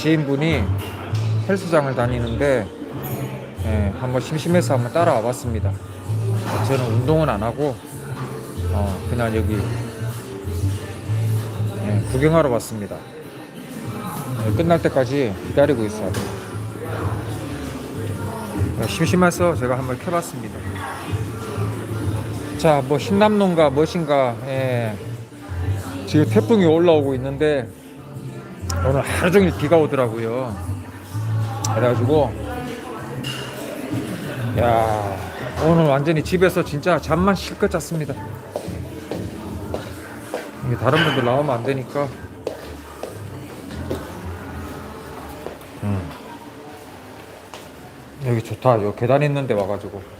지인분이 헬스장을 다니는데 예, 한번 심심해서 한번 따라와 봤습니다. 저는 운동은 안 하고 어, 그냥 여기 예, 구경하러 왔습니다. 예, 끝날 때까지 기다리고 있어요. 예, 심심해서 제가 한번 켜봤습니다. 자, 뭐 신남농가 무엇인가 예, 지금 태풍이 올라오고 있는데 오늘 하루 종일 비가 오더라고요. 그래가지고 야 오늘 완전히 집에서 진짜 잠만 실컷 잤습니다. 이게 다른 분들 나오면 안 되니까. 음. 여기 좋다. 여기 계단 있는데 와가지고.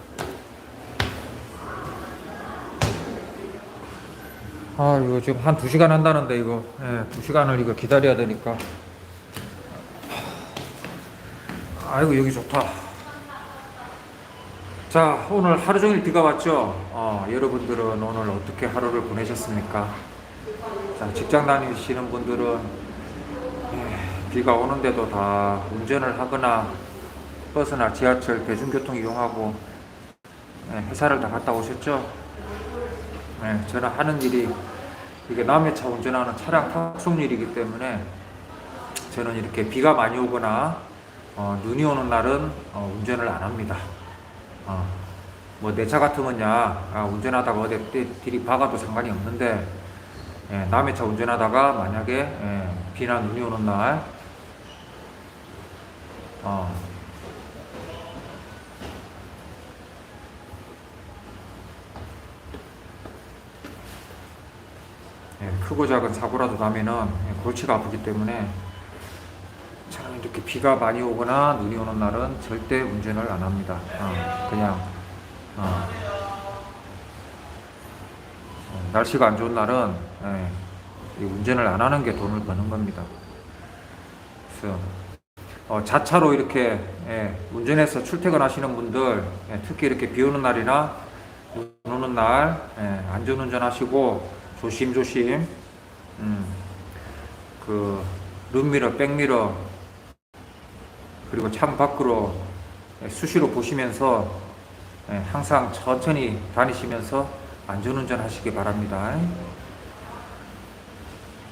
아 이거 지금 한두 시간 한다는데 이거 예, 두 시간을 이거 기다려야 되니까. 아이고 여기 좋다. 자 오늘 하루 종일 비가 왔죠. 어, 여러분들은 오늘 어떻게 하루를 보내셨습니까? 자 직장 다니시는 분들은 예, 비가 오는데도 다 운전을 하거나 버스나 지하철 대중교통 이용하고 예, 회사를 다 갔다 오셨죠? 예, 저는 하는 일이 이게 남의 차 운전하는 차량 탑승 일이기 때문에 저는 이렇게 비가 많이 오거나 어, 눈이 오는 날은 어, 운전을 안 합니다. 어, 뭐내 차 같으면야 아, 운전하다가 어디 들이 박아도 상관이 없는데 예, 남의 차 운전하다가 만약에 예, 비나 눈이 오는 날 어, 예, 크고 작은 사고라도 나면은 예, 골치가 아프기 때문에 저는 이렇게 비가 많이 오거나 눈이 오는 날은 절대 운전을 안 합니다. 어, 그냥 어, 어, 날씨가 안 좋은 날은 예, 이 운전을 안 하는 게 돈을 버는 겁니다. 그래서 어, 자차로 이렇게 예, 운전해서 출퇴근하시는 분들 예, 특히 이렇게 비 오는 날이나 눈 오는 날 예, 안전운전 하시고 조심조심 음, 그 룸미러, 백미러 그리고 창 밖으로 예, 수시로 보시면서 예, 항상 천천히 다니시면서 안전운전 하시기 바랍니다.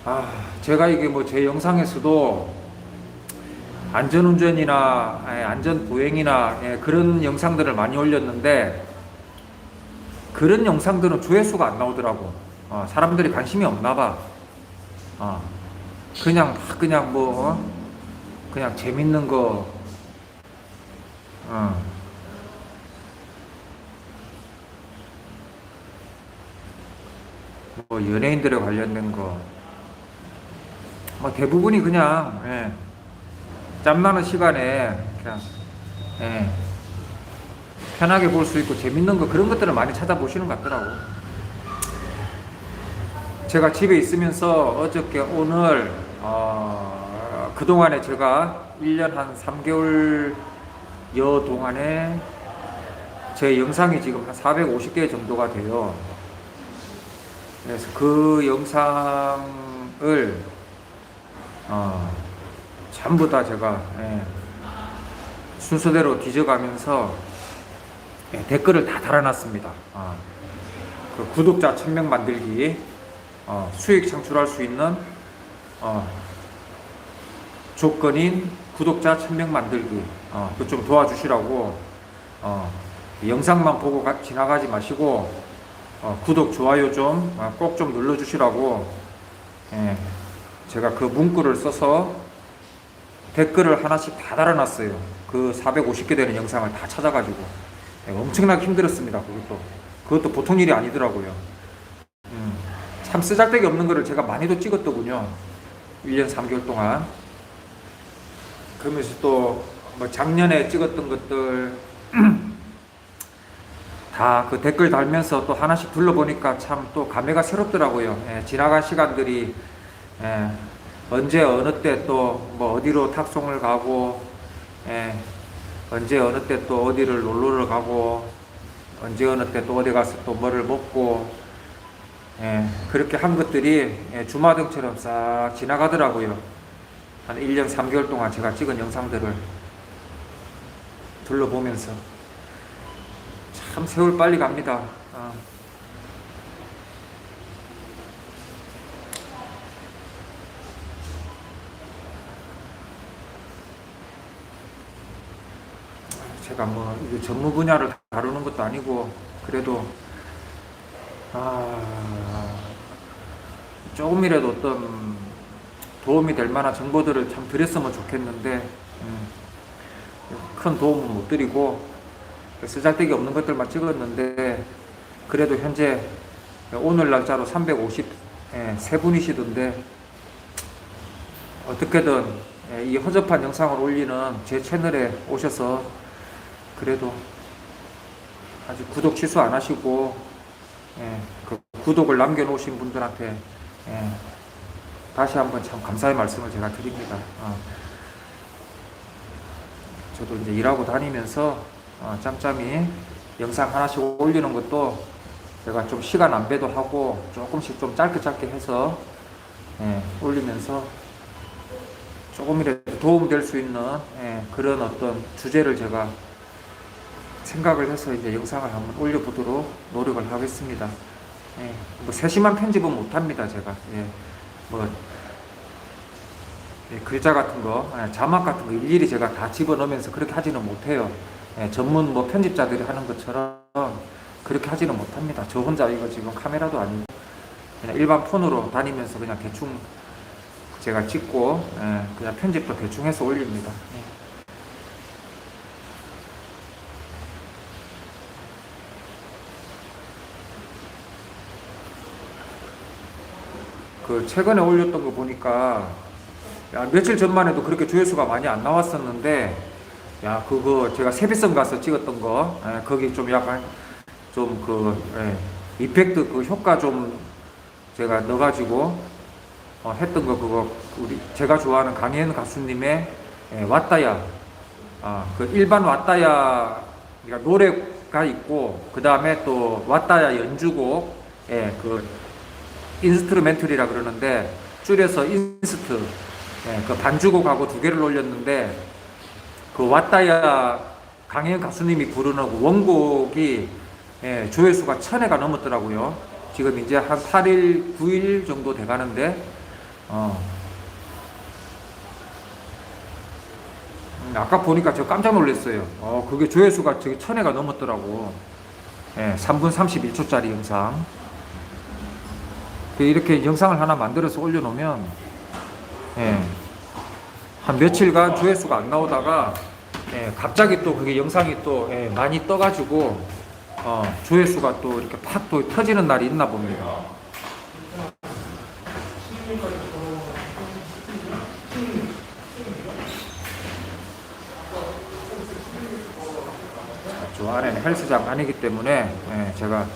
아, 제가 이게 뭐 제 영상에서도 안전운전이나 예, 안전보행이나 예, 그런 영상들을 많이 올렸는데 그런 영상들은 조회수가 안 나오더라고. 어, 사람들이 관심이 없나 봐. 어, 그냥 그냥 뭐 어? 그냥 재밌는 거. 어. 뭐 연예인들에 관련된 거. 뭐 대부분이 그냥 예, 짬나는 시간에 그냥 예, 편하게 볼 수 있고 재밌는 거 그런 것들을 많이 찾아보시는 것 같더라고. 제가 집에 있으면서 어저께 오늘 어, 그동안에 제가 1년 한 3개월 여 동안에 제 영상이 지금 한 450개 정도가 돼요. 그래서 그 영상을 어, 전부 다 제가 예, 순서대로 뒤져가면서 예, 댓글을 다 달아놨습니다. 어, 그 구독자 1000명 만들기 어, 수익 창출할 수 있는 어, 조건인 구독자 1000명 만들기 어, 그좀 도와주시라고 어, 영상만 보고 가, 지나가지 마시고 어, 구독 좋아요 좀 꼭좀 눌러주시라고 예, 제가 그 문구를 써서 댓글을 하나씩 다 달아놨어요. 그 450개 되는 영상을 다 찾아가지고 예, 엄청나게 힘들었습니다. 그것도 그것도 보통 일이 아니더라고요. 음, 참 쓰잘데기 없는 거를 제가 많이도 찍었더군요. 1년 3개월 동안. 그러면서 또 뭐 작년에 찍었던 것들 다 그 댓글 달면서 또 하나씩 둘러보니까 참 또 감회가 새롭더라고요. 예, 지나간 시간들이 예, 언제 어느 때 또 뭐 어디로 탁송을 가고 예, 언제 어느 때 또 어디를 놀러를 가고 언제 어느 때 또 어디 가서 또 뭐를 먹고 예, 그렇게 한 것들이 예, 주마등처럼 싹 지나가더라고요. 한 1년 3개월 동안 제가 찍은 영상들을 둘러보면서 참 세월 빨리 갑니다. 아. 제가 뭐 전문 분야를 다루는 것도 아니고 그래도 아 조금이라도 어떤 도움이 될 만한 정보들을 참 드렸으면 좋겠는데 음, 큰 도움은 못 드리고 쓰잘데기 없는 것들만 찍었는데 그래도 현재 오늘 날짜로 353 분이시던데 어떻게든 예, 이 허접한 영상을 올리는 제 채널에 오셔서 그래도 아직 구독 취소 안 하시고 예, 그 구독을 남겨놓으신 분들한테 예, 다시 한번 참 감사의 말씀을 제가 드립니다. 어. 저도 이제 일하고 다니면서 어, 짬짬이 영상 하나씩 올리는 것도 제가 좀 시간 안 배도 하고 조금씩 좀 짧게 짧게 해서 예, 올리면서 조금이라도 도움 될 수 있는 예, 그런 어떤 주제를 제가 생각을 해서 이제 영상을 한번 올려보도록 노력을 하겠습니다. 예, 뭐 세심한 편집은 못합니다, 제가. 예, 뭐 예, 글자 같은 거, 예, 자막 같은 거 일일이 제가 다 집어넣으면서 그렇게 하지는 못해요. 예, 전문 뭐 편집자들이 하는 것처럼 그렇게 하지는 못합니다. 저 혼자 이거 지금 카메라도 아니고 그냥 일반 폰으로 다니면서 그냥 대충 제가 찍고 예, 그냥 편집도 대충 해서 올립니다. 예. 그 최근에 올렸던 거 보니까 야, 며칠 전만 해도 그렇게 조회수가 많이 안 나왔었는데 야 그거 제가 세비섬 가서 찍었던 거 예, 거기 좀 약간 좀그 이펙트 그 효과 좀 제가 넣어가지고 어, 했던 거 그거 우리 제가 좋아하는 강현 가수님의 예, 왔다야. 아, 그 일반 왔다야 그러니까 노래가 있고 그 다음에 또 왔다야 연주곡 예, 그 인스트루멘틀이라 그러는데 줄여서 인스트 예, 그 반주곡하고 두 개를 올렸는데 그 왔다야 강현 가수님이 부르는 그 원곡이 예, 조회수가 천회가 넘었더라고요. 지금 이제 한 8일, 9일 정도 돼가는데 어. 음, 아까 보니까 저 깜짝 놀랐어요. 어, 그게 조회수가 저기 천회가 넘었더라고. 예, 3분 31초짜리 영상. 그 이렇게 영상을 하나 만들어서 올려놓으면 예, 한 며칠간 조회수가 안 나오다가 예, 갑자기 또 그게 영상이 또 예, 많이 떠가지고 어, 조회수가 또 이렇게 팍 또 터지는 날이 있나 봅니다. 저 안에는 헬스장 아니기 때문에 예, 제가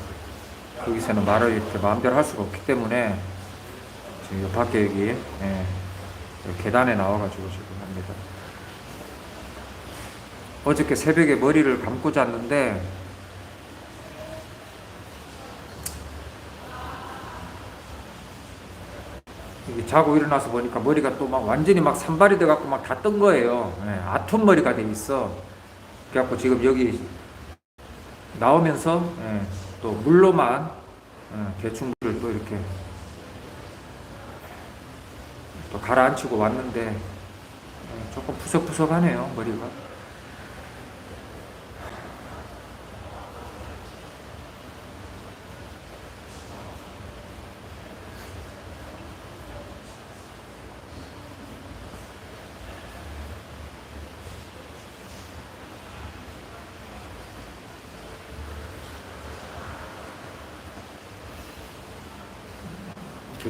여기서는 말을 이렇게 마음대로 할 수가 없기 때문에 지금 요 밖에 여기 예, 계단에 나와가지고 지금 합니다. 어저께 새벽에 머리를 감고 잤는데 자고 일어나서 보니까 머리가 또 막 완전히 막 산발이 돼갖고 막 다 뜬 거예요. 예, 아톰 머리가 돼 있어. 그래갖고 지금 여기 나오면서 예, 또 물로만 예, 대충 물을 또 이렇게 또 가라앉히고 왔는데 예, 조금 푸석푸석하네요 머리가.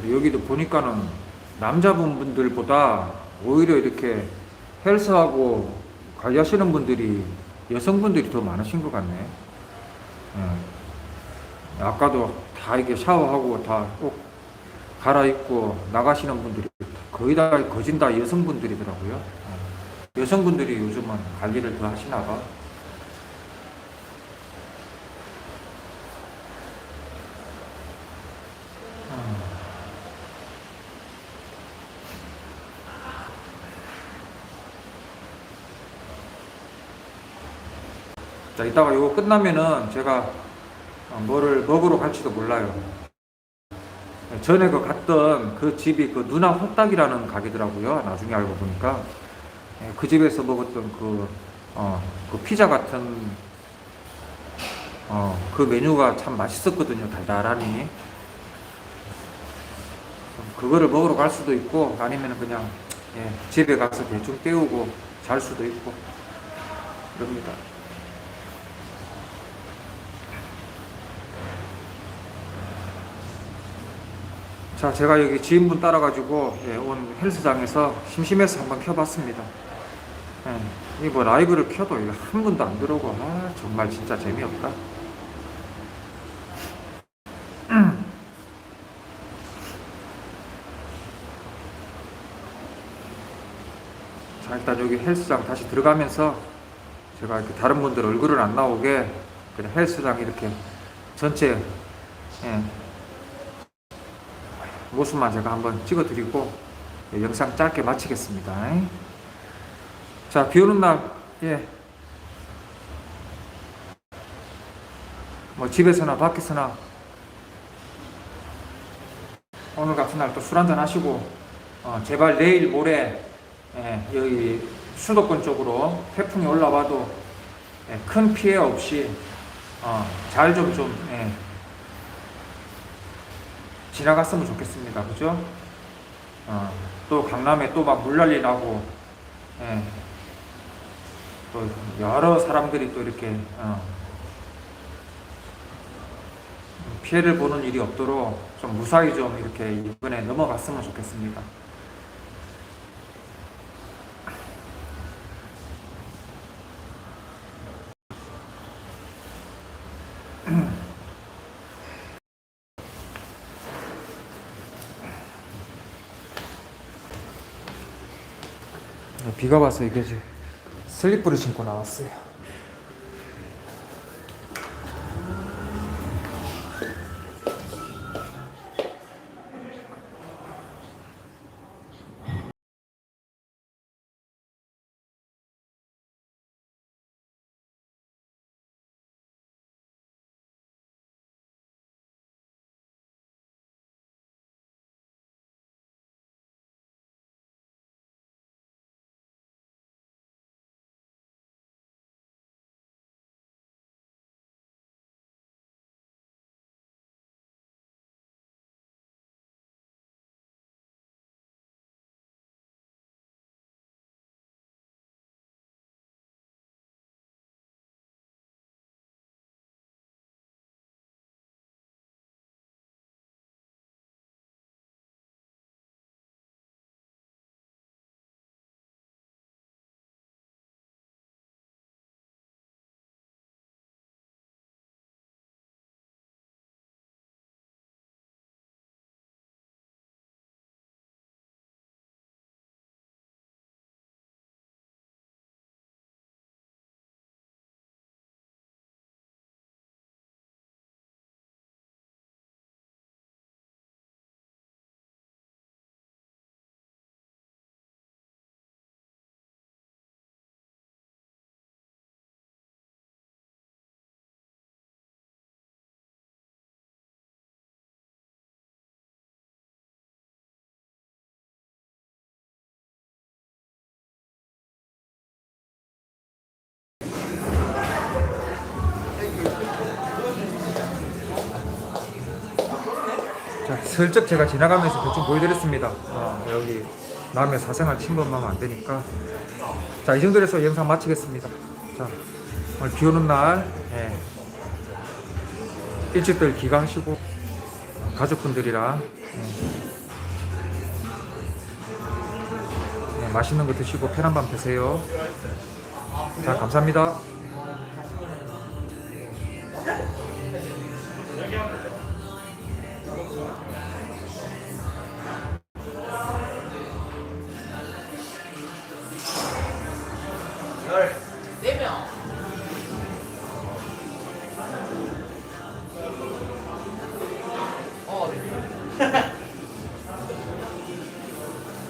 저도 여기도 보니까는 남자분들보다 오히려 이렇게 헬스하고 관리하시는 분들이 여성분들이 더 많으신 것 같네. 예. 아까도 다 이게 샤워하고 다 옷 갈아입고 나가시는 분들이 거의 다 거진 다 여성분들이더라고요. 예. 여성분들이 요즘은 관리를 더 하시나 봐. 자, 이따가 이거 끝나면은 제가 어, 뭐를 먹으러 갈지도 몰라요. 전에 그 갔던 그 집이 그 누나 호딱이라는 가게더라고요. 나중에 알고 보니까 예, 그 집에서 먹었던 그, 어, 그 피자 같은 어, 그 메뉴가 참 맛있었거든요. 달달하니. 그거를 먹으러 갈 수도 있고 아니면 그냥 예, 집에 가서 대충 때우고 잘 수도 있고 그럽니다. 자, 제가 여기 지인분 따라가지고 예, 온 헬스장에서 심심해서 한번 켜봤습니다. 예, 이뭐 라이브를 켜도 한 분도 안 들어오고 아 정말 진짜 재미없다. 자 일단 여기 헬스장 다시 들어가면서 제가 이렇게 다른 분들 얼굴은 안 나오게 그냥 헬스장 이렇게 전체 예, 모습만 제가 한번 찍어드리고 예, 영상 짧게 마치겠습니다. 자, 비 오는 날, 예. 뭐 집에서나 밖에서나 오늘 같은 날 또 술 한잔 하시고 어, 제발 내일 모레 예, 여기 수도권 쪽으로 태풍이 올라와도 예, 큰 피해 없이 어, 잘좀좀 예, 지나갔으면 좋겠습니다. 그죠? 어, 또 강남에 또 막 물난리 나고, 예. 또 여러 사람들이 또 이렇게, 어, 피해를 보는 일이 없도록 좀 무사히 좀 이렇게 이번에 넘어갔으면 좋겠습니다. 비가 와서 이게 슬리퍼를 신고 나왔어요. 슬쩍 제가 지나가면서 대충 보여드렸습니다. 어, 여기 남의 사생활 침범하면 안 되니까. 자, 이 정도로 해서 영상 마치겠습니다. 자, 오늘 비 오는 날, 예. 일찍들 귀가하시고, 가족분들이랑, 예. 예, 맛있는 거 드시고 편한 밤 되세요. 자, 감사합니다.